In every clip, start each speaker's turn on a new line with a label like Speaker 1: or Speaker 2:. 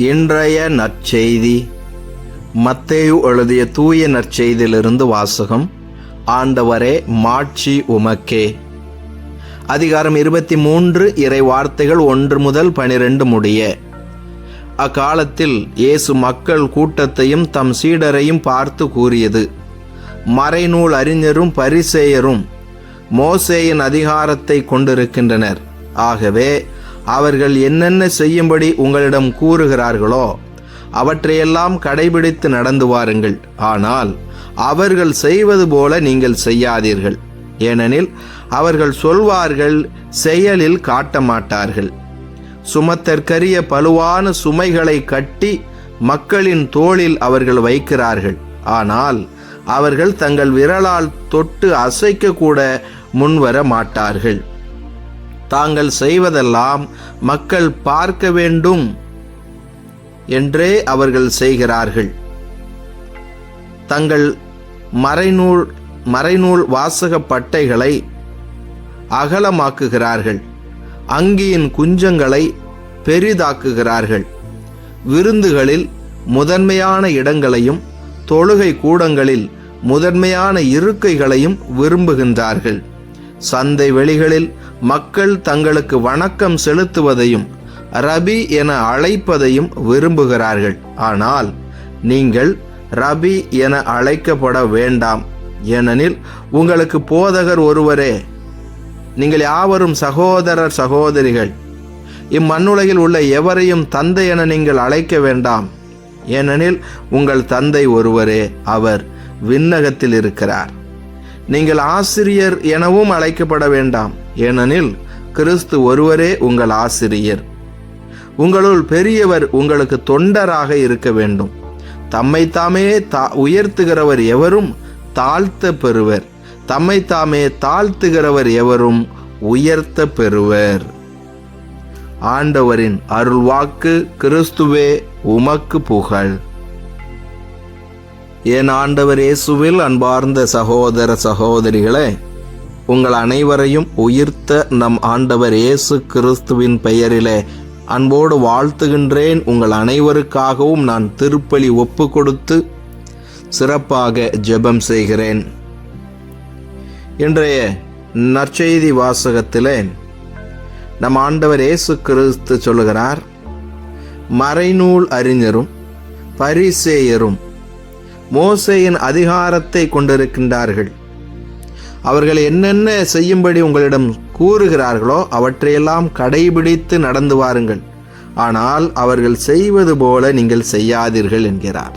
Speaker 1: இன்றைய நற்செய்தி. மத்தேயு எழுதிய தூய நற்செய்தியிலிருந்து வாசகம் ஆண்டவரே மாட்சி உமக்கே. அதிகாரம் இருபத்தி மூன்று இறை வார்த்தைகள் ஒன்று முதல் பனிரெண்டு முடிய. அக்காலத்தில் இயேசு மக்கள் கூட்டத்தையும் தம் சீடரையும் பார்த்து கூறியது மறைநூல் அறிஞரும் பரிசேயரும் மோசேயின் அதிகாரத்தை கொண்டிருக்கின்றனர். ஆகவே அவர்கள் என்னென்ன செய்யும்படி உங்களிடம் கூறுகிறார்களோ அவற்றையெல்லாம் கடைபிடித்து நடந்து வாருங்கள். ஆனால் அவர்கள் செய்வது போல நீங்கள் செய்யாதீர்கள். ஏனெனில் அவர்கள் சொல்வார்கள் செயலில் காட்ட மாட்டார்கள் சுமத்தற்கரிய பலுவான சுமைகளை கட்டி மக்களின் தோளில் அவர்கள் வைக்கிறார்கள். ஆனால் அவர்கள் தங்கள் விரலால் தொட்டு அசைக்க கூட முன்வர மாட்டார்கள். தாங்கள் செய்வதெல்லாம் மக்கள் பார்க்க வேண்டும் என்றே அவர்கள் செய்கிறார்கள். தங்கள் மறைநூல் மறைநூல் வாசக பட்டைகளை அகலமாக்குகிறார்கள். அங்கியின் குஞ்சங்களை பெரிதாக்குகிறார்கள். விருந்துகளில் முதன்மையான இடங்களையும் தொழுகை கூடங்களில் முதன்மையான இருக்கைகளையும் விரும்புகின்றார்கள். சந்தை வெளிகளில் மக்கள் தங்களுக்கு வணக்கம் செலுத்துவதையும் ரபி என அழைப்பதையும் விரும்புகிறார்கள். ஆனால் நீங்கள் ரபி என அழைக்கப்பட வேண்டாம். ஏனெனில் உங்களுக்கு போதகர் ஒருவரே. நீங்கள் யாவரும் சகோதரர் சகோதரிகள். இம்மண்ணுலகில் உள்ள எவரையும் தந்தை என நீங்கள் அழைக்க வேண்டாம். ஏனெனில் உங்கள் தந்தை ஒருவரே அவர் விண்ணகத்தில் இருக்கிறார். நீங்கள் ஆசிரியர் எனவும் அழைக்கப்பட வேண்டாம். ஏனெனில் கிறிஸ்து ஒருவரே உங்கள் ஆசிரியர். உங்களுள் பெரியவர் உங்களுக்கு தொண்டராக இருக்க வேண்டும். தம்மை தாமே தா உயர்த்துகிறவர் எவரும் தாழ்த்த பெறுவர். தம்மை தாமே தாழ்த்துகிறவர் எவரும் உயர்த்த பெறுவர். ஆண்டவரின் அருள்வாக்கு கிறிஸ்துவே உமக்கு புகழ். என் ஆண்டவர் இயேசுவில் அன்பார்ந்த சகோதர சகோதரிகளே உங்கள் அனைவரையும் உயிர்த்த நம் ஆண்டவர் இயேசு கிறிஸ்துவின் பெயரிலே அன்போடு வாழ்த்துகின்றேன். உங்கள் அனைவருக்காகவும் நான் திருப்பலி ஒப்பு கொடுத்து சிறப்பாக ஜெபம் செய்கிறேன். இன்றைய நற்செய்தி வாசகத்திலே நம் ஆண்டவர் இயேசு கிறிஸ்து சொல்லுகிறார் மறைநூல் அறிஞரும் பரிசேயரும் மோசையின் அதிகாரத்தை கொண்டிருக்கின்றார்கள். அவர்கள் என்னென்ன செய்யும்படி உங்களிடம் கூறுகிறார்களோ அவற்றையெல்லாம் கடைபிடித்து நடந்து வாருங்கள். ஆனால் அவர்கள் செய்வது போல நீங்கள் செய்யாதீர்கள் என்கிறார்.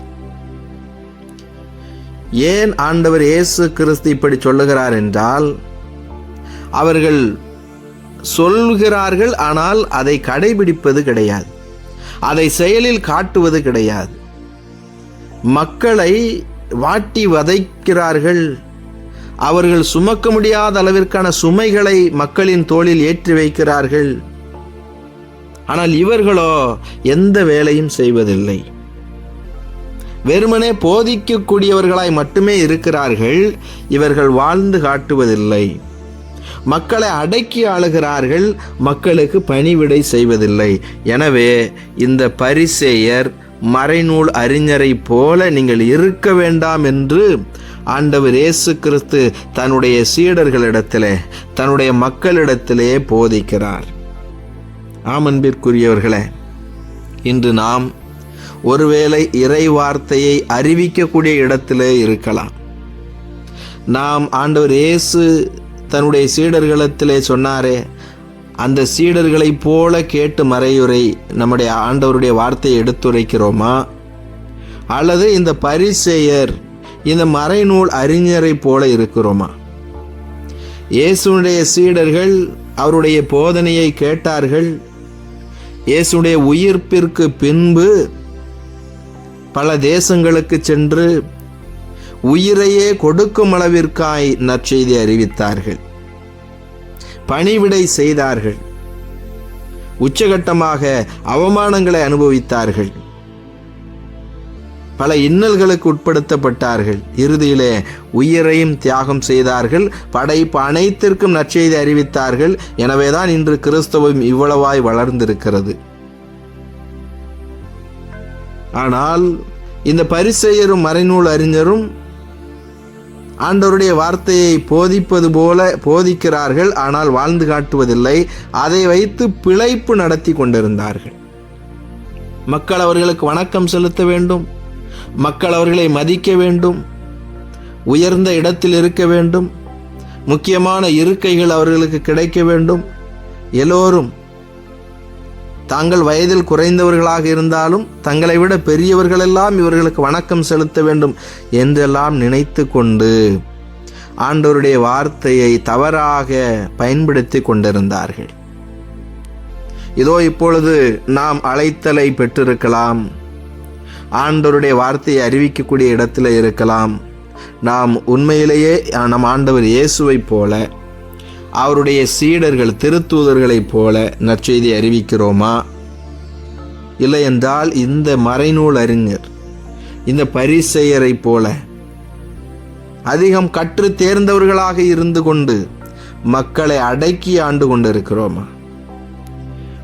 Speaker 1: ஏன் ஆண்டவர் இயேசு கிறிஸ்து இப்படி சொல்லுகிறார் என்றால் அவர்கள் சொல்கிறார்கள் ஆனால் அதை கடைபிடிப்பது கிடையாது. அதை செயலில் காட்டுவது கிடையாது. மக்களை வாட்டி வதைக்கிறார்கள். அவர்கள் சுமக்க முடியாத அளவிற்கான சுமைகளை மக்களின் தோளில் ஏற்றி வைக்கிறார்கள். ஆனால் இவர்களோ எந்த வேலையும் செய்வதில்லை. வெறுமனே போதிக்கக்கூடியவர்களாய் மட்டுமே இருக்கிறார்கள். இவர்கள் வாழ்ந்து காட்டுவதில்லை. மக்களை அடக்கி ஆளுகிறார்கள். மக்களுக்கு பணிவிடை செய்வதில்லை. எனவே இந்த பரிசேயர் மறைநூல் அறிஞரை போல நீங்கள் இருக்க வேண்டாம் என்று ஆண்டவர் இயேசு கிறிஸ்து தன்னுடைய சீடர்களிடத்திலே தன்னுடைய மக்களிடத்திலே போதிக்கிறார். ஆமன்பிற்குரியவர்களே இன்று நாம் ஒருவேளை இறை வார்த்தையை அறிவிக்கக்கூடிய இடத்திலே இருக்கலாம். நாம் ஆண்டவர் இயேசு தன்னுடைய சீடர்களிடத்திலே சொன்னாரே அந்த சீடர்களைப் போல கேட்டு மறையுரை நம்முடைய ஆண்டவருடைய வார்த்தையை எடுத்துரைக்கிறோமா? அல்லது இந்த பரிசெயர் இந்த மறைநூல் அறிஞரை போல இருக்கிறோமா? இயேசுடைய சீடர்கள் அவருடைய போதனையை கேட்டார்கள். இயேசுடைய உயிர்ப்பிற்கு பின்பு பல தேசங்களுக்கு சென்று உயிரையே கொடுக்கும் அளவிற்காய் நற்செய்தி அறிவித்தார்கள். பணிவிடை செய்தார்கள். உச்சகட்டமாக அவமானங்களை அனுபவித்தார்கள். பல இன்னல்களுக்கு உட்படுத்தப்பட்டார்கள். இறுதியிலே உயிரையும் தியாகம் செய்தார்கள். படைப்பு அனைத்திற்கும் நற்செய்தி அறிவித்தார்கள். எனவேதான் இன்று கிறிஸ்தவம் இவ்வளவாய் வளர்ந்திருக்கிறது. ஆனால் இந்த பரிசெயரும் மறைநூல் அறிஞரும் ஆண்டவருடைய வார்த்தையை போதிப்பது போல போதிக்கிறார்கள் ஆனால் வாழ்ந்து காட்டுவதில்லை. அதை வைத்து பிழைப்பு நடத்தி கொண்டிருந்தார்கள். மக்கள் அவர்களுக்கு வணக்கம் செலுத்த வேண்டும். மக்கள் அவர்களை மதிக்க வேண்டும். உயர்ந்த இடத்தில் இருக்க வேண்டும். முக்கியமான இருக்கைகள் அவர்களுக்கு கிடைக்க வேண்டும். எல்லோரும் தாங்கள் வயதில் குறைந்தவர்களாக இருந்தாலும் தங்களை விட பெரியவர்களெல்லாம் இவர்களுக்கு வணக்கம் செலுத்த வேண்டும் என்றெல்லாம் நினைத்து கொண்டு ஆண்டவருடைய வார்த்தையை தவறாக பயன்படுத்தி கொண்டிருந்தார்கள். இதோ இப்பொழுது நாம் அழைத்தலை பெற்றிருக்கலாம். ஆண்டவருடைய வார்த்தையை அறிவிக்கக்கூடிய இடத்துல இருக்கலாம். நாம் உண்மையிலேயே நம் ஆண்டவர் இயேசுவைப் போல அவருடைய சீடர்கள் திருத்தூதர்களைப் போல நற்செய்தி அறிவிக்கிறோமா? இல்லையென்றால் இந்த மறைநூல் அறிஞர் இந்த பரிசெயரை போல அதிகம் கற்று தேர்ந்தவர்களாக இருந்து கொண்டு மக்களை அடக்கி ஆண்டு கொண்டிருக்கிறோமா?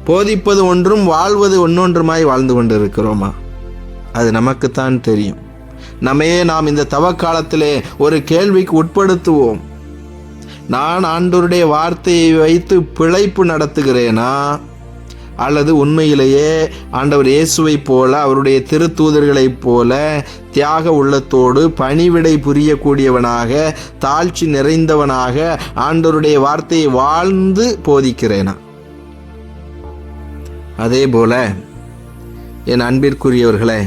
Speaker 1: போதிப்பது ஒன்றும் வாழ்வது ஒன்னொன்றுமாய் வாழ்ந்து கொண்டிருக்கிறோமா? அது நமக்குத்தான் தெரியும். நம்மையே நாம் இந்த தவக்காலத்திலே ஒரு கேள்விக்கு உட்படுத்துவோம். நான் ஆண்டோருடைய வார்த்தையை வைத்து பிழைப்பு நடத்துகிறேனா? அல்லது உண்மையிலேயே ஆண்டவர் இயேசுவைப் போல அவருடைய திருத்தூதர்களைப் போல தியாக உள்ளத்தோடு பணிவிடை புரியக்கூடியவனாக தாழ்ச்சி நிறைந்தவனாக ஆண்டவருடைய வார்த்தையை வாழ்ந்து போதிக்கிறேனா? அதே போல என் அன்பிற்குரியவர்களே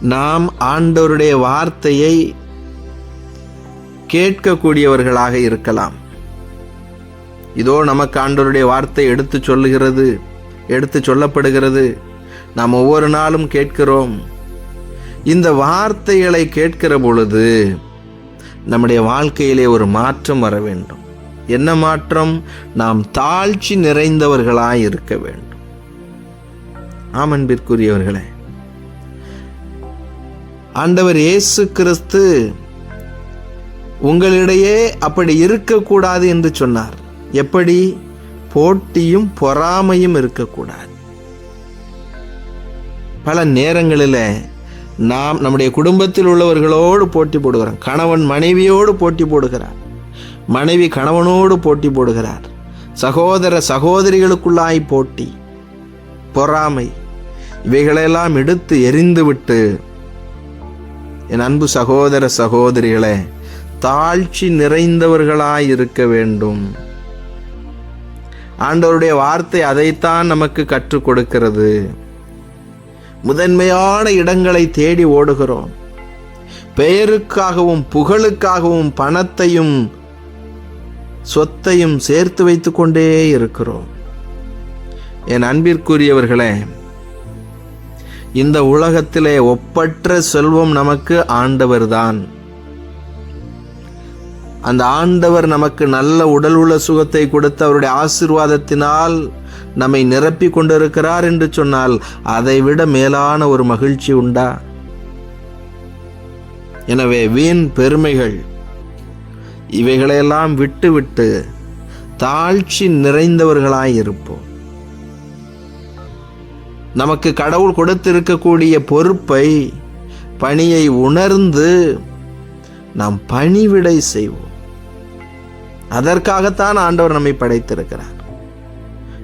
Speaker 1: நாம் ஆண்டவருடைய வார்த்தையை கேட்கக்கூடியவர்களாக இருக்கலாம். இதோ நமக்கு ஆண்டவருடைய வார்த்தை எடுத்து சொல்லுகிறது எடுத்து சொல்லப்படுகிறது. நாம் ஒவ்வொரு நாளும் கேட்கிறோம். இந்த வார்த்தைகளை கேட்கிற பொழுது நம்முடைய வாழ்க்கையிலே ஒரு மாற்றம் வர வேண்டும். என்ன மாற்றம்? நாம் தாழ்ச்சி நிறைந்தவர்களாய் இருக்க வேண்டும். ஆமன்பிற்குரியவர்களே ஆண்டவர் இயேசு கிறிஸ்து உங்களிடையே அப்படி இருக்கக்கூடாது என்று சொன்னார். எப்படி? போட்டியும் பொறாமையும் இருக்கக்கூடாது. பல நேரங்களில் நாம் நம்முடைய குடும்பத்தில் உள்ளவர்களோடு போட்டி போடுகிறோம். கணவன் மனைவியோடு போட்டி போடுகிறார். மனைவி கணவனோடு போட்டி போடுகிறார். சகோதர சகோதரிகளுக்குள்ளாய் போட்டி பொறாமை இவைகளெல்லாம் எடுத்து எரிந்துவிட்டு என் அன்பு சகோதர சகோதரிகளே தாழ்ச்சி நிறைந்தவர்களாய் இருக்க வேண்டும். ஆண்டவருடைய வார்த்தை அதைத்தான் நமக்கு கற்றுக் கொடுக்கிறது. முதன்மையான இடங்களை தேடி ஓடுகிறோம். பெயருக்காகவும் புகழுக்காகவும் பணத்தையும் சொத்தையும் சேர்த்து வைத்து கொண்டே இருக்கிறோம். என் அன்பிற்குரியவர்களே இந்த உலகத்திலே ஒப்பற்ற செல்வம் நமக்கு ஆண்டவர்தான். அந்த ஆண்டவர் நமக்கு நல்ல உடல் உள்ள சுகத்தை கொடுத்து அவருடைய ஆசிர்வாதத்தினால் நம்மை நிரப்பி கொண்டிருக்கிறார் என்று சொன்னால் அதைவிட மேலான ஒரு மகிழ்ச்சி உண்டா? எனவே வீண் பெருமைகள் இவைகளையெல்லாம் விட்டுவிட்டு தாழ்ச்சி நிறைந்தவர்களாய் இருப்போம். நமக்கு கடவுள் கொடுத்திருக்கக்கூடிய பொறுப்பை பணியை உணர்ந்து நாம் பணிவிடை செய்வோம். அதற்காகத்தான் ஆண்டவர் நம்மை படைத்திருக்கிறார்.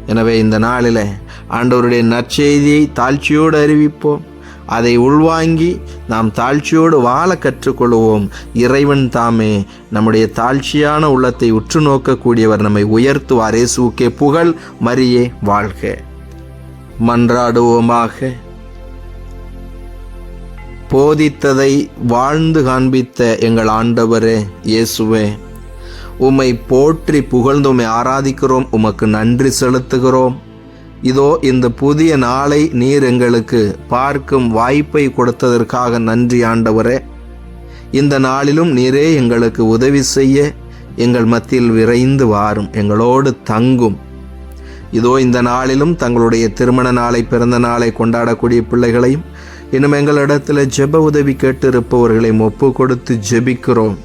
Speaker 1: எனவே இந்த நாளில் ஆண்டவருடைய நற்செய்தியை தாழ்ச்சியோடு அறிவிப்போம். அதை உள்வாங்கி நாம் தாழ்ச்சியோடு வாழ கற்றுக்கொள்வோம். இறைவன் தாமே நம்முடைய தாழ்ச்சியான உள்ளத்தை உற்று நோக்கக்கூடியவர் நம்மை உயர்த்துவார். இயேசுக்கே புகழ் மரியே வாழ்க. மன்றாடுவோமாக. போதித்ததை வாழ்ந்து காண்பித்த எங்கள் ஆண்டவரே இயேசுவே உம்மை போற்றி புகழ்ந்து உம்மை ஆராதிக்கிறோம் உமக்கு நன்றி செலுத்துகிறோம். இதோ இந்த புதிய நாளை நீர் எங்களுக்கு பார்க்கும் வாய்ப்பை கொடுத்ததற்காக நன்றி ஆண்டவரே. இந்த நாளிலும் நீரே எங்களுக்கு உதவி செய்ய எங்கள் மத்தியில் விரைந்து வாரும் எங்களோடு தங்கும். இதோ இந்த நாளிலும் தங்களுடைய திருமண நாளை பிறந்த நாளை கொண்டாடக்கூடிய பிள்ளைகளையும் இன்னும் எங்களிடத்தில் ஜெப உதவி கேட்டிருப்பவர்களையும் ஒப்பு கொடுத்து ஜெபிக்கிறோம்.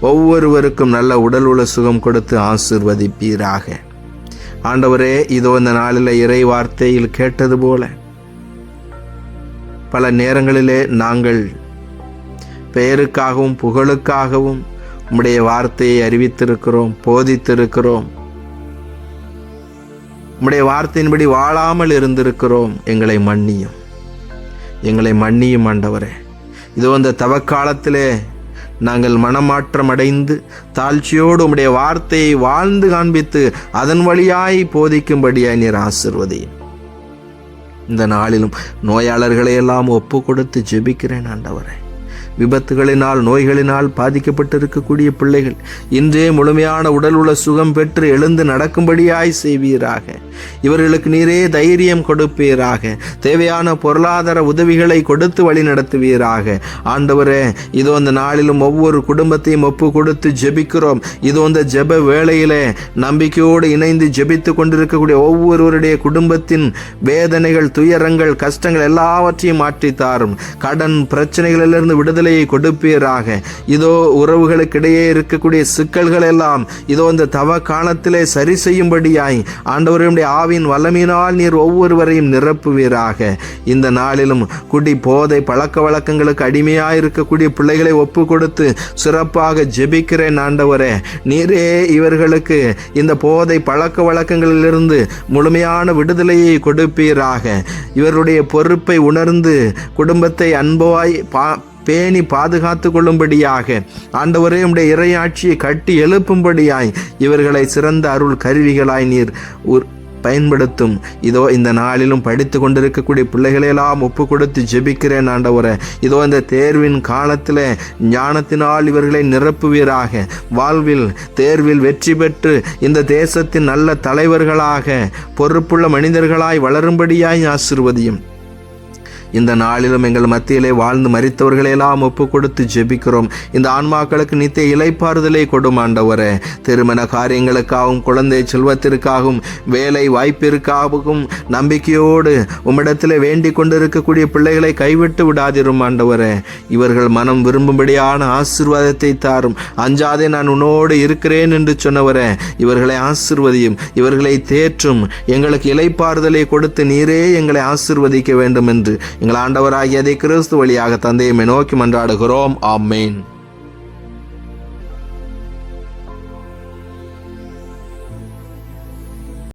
Speaker 1: ஒவ்வொருவருக்கும் நல்ல உடல் உள்ள சுகம் கொடுத்து ஆசிர்வதிப்பீராக. ஆண்டவரே இதோ இந்த நாளில் இறை வார்த்தையில் கேட்டது போல பல நேரங்களிலே நாங்கள் பெயருக்காகவும் புகழுக்காகவும் உம்முடைய வார்த்தையை அறிவித்திருக்கிறோம் போதித்திருக்கிறோம். உம்முடைய வார்த்தையின்படி வாழாமல் இருந்திருக்கிறோம். எங்களை மன்னியும். எங்களை மன்னியும் ஆண்டவரே. இதோ அந்த தவக்காலத்திலே நாங்கள் மனமாற்றம் அடைந்து தாழ்ச்சியோடு உம்முடைய வார்த்தையை வாழ்ந்து காண்பித்து அதன் வழியாய் போதிக்கும்படியாய் நீர் ஆசிர்வதியும் இந்த நாளிலும் நோயாளர்களை எல்லாம் ஒப்பு கொடுத்து ஜெபிக்கிறேன் ஆண்டவரே. விபத்துகளினால் நோய்களினால் பாதிக்கப்பட்டிருக்கக்கூடிய பிள்ளைகள் இன்றே முழுமையான உடல் உள்ள சுகம் பெற்று எழுந்து நடக்கும்படியாய் செய்வீராக. இவர்களுக்கு நீரே தைரியம் கொடுப்பீராக. தேவையான பொருளாதார உதவிகளை கொடுத்து வழி நடத்துவீராக. ஆண்டவரே இதோ அந்த நாளிலும் ஒவ்வொரு குடும்பத்தையும் ஒப்பு கொடுத்து ஜெபிக்கிறோம். இதோ அந்த ஜெப வேளையிலே நம்பிக்கையோடு இணைந்து ஜெபித்து கொண்டிருக்கக்கூடிய ஒவ்வொருவருடைய குடும்பத்தின் வேதனைகள் துயரங்கள் கஷ்டங்கள் எல்லாவற்றையும் மாற்றி தாரும் கடன் பிரச்சனைகளிலிருந்து விடுதலையை கொடுப்பீராக. இதோ உறவுகளுக்கிடையே இருக்கக்கூடிய சிக்கல்கள் எல்லாம் இதோ இந்த தவ காலத்திலே சரி செய்யும்படியாய் ஆண்டவருடைய ஆவின் வல்லமையினால் நீர் ஒவ்வொருவரையும் நிரப்புவீராக. இந்த நாளிலும் குடி போதை பழக்க வழக்கங்களுக்கு அடிமையாக இருக்கக்கூடிய பிள்ளைகளை ஒப்பு கொடுத்து சிறப்பாக ஜெபிக்கிறேன் ஆண்டவரே. நீரே இவர்களுக்கு இந்த போதை பழக்க வழக்கங்களிலிருந்து முழுமையான விடுதலையை கொடுப்பீராக. இவருடைய பொறுப்பை உணர்ந்து குடும்பத்தை அன்பாய் பா பேணி பாதுகாத்து கொள்ளும்படியாக ஆண்டவரே உடைய இறையாட்சியை கட்டி எழுப்பும்படியாய் இவர்களை சிறந்த அருள் கருவிகளாய் நீர் உர் பயன்படுத்தும். இதோ இந்த நாளிலும் படித்து கொண்டிருக்கக்கூடிய பிள்ளைகளையெல்லாம் ஒப்பு கொடுத்து ஜெபிக்கிறேன் ஆண்டவரே. இதோ இந்த தேர்வின் காலத்தில் ஞானத்தினால் இவர்களை நிரப்புவீராக. வாழ்வில் தேர்வில் வெற்றி பெற்று இந்த தேசத்தின் நல்ல தலைவர்களாக பொறுப்புள்ள மனிதர்களாய் வளரும்படியாய் ஆசிர்வதியும். இந்த நாளிலும் எங்கள் மத்தியிலே வாழ்ந்து மறித்தவர்களையெல்லாம் ஒப்பு கொடுத்து ஜெபிக்கிறோம். இந்த ஆன்மாக்களுக்கு நித்திய இலைப்பாறுதலை கொடும் ஆண்டவரே. திருமண காரியங்களுக்காகவும் குழந்தை செல்வத்திற்காகவும் வேலை வாய்ப்பிற்காகவும் நம்பிக்கையோடு உம்மிடத்தில் வேண்டிக் கொண்டிருக்கக்கூடிய பிள்ளைகளை கைவிட்டு விடாதிரும் ஆண்டவரே. இவர்கள் மனம் விரும்பும்படியான ஆசிர்வாதத்தை தாரும். அஞ்சாதே நான் உன்னோடு இருக்கிறேன் என்று சொன்னவரே. இவர்களை ஆசிர்வதியும் இவர்களை தேற்றும். எங்களுக்கு இலைப்பாறுதலை கொடுத்து நீரே எங்களை ஆசிர்வதிக்க வேண்டும் என்று எங்கள் ஆண்டவராகியதை கிறிஸ்து வழியாக தந்தையை நோக்கி மன்றாடுகிறோம். ஆமேன்.